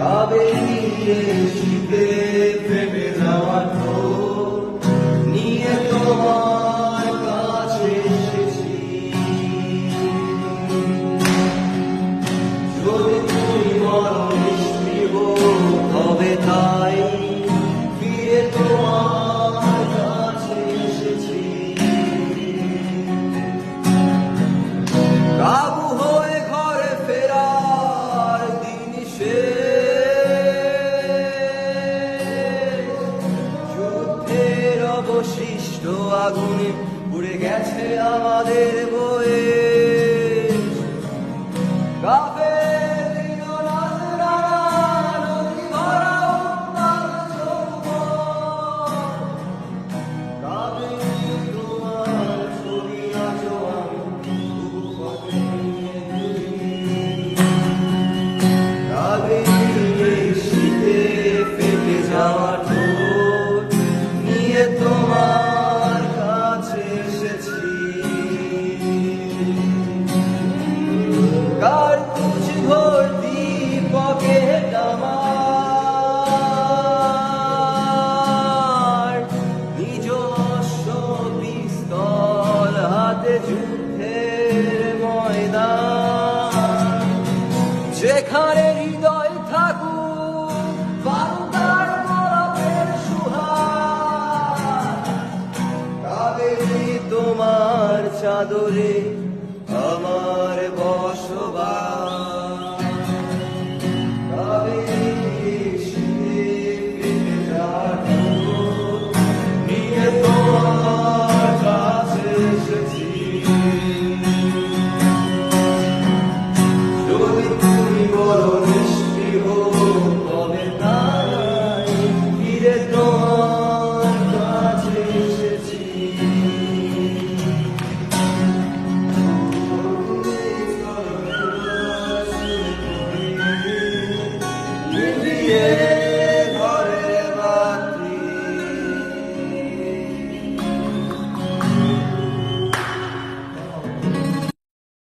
তবে নিয়ে শীতে যাওয়া অবশিষ্ট আগুনে উড়ে গেছে আমাদের বয়ে। চাদরে yeah.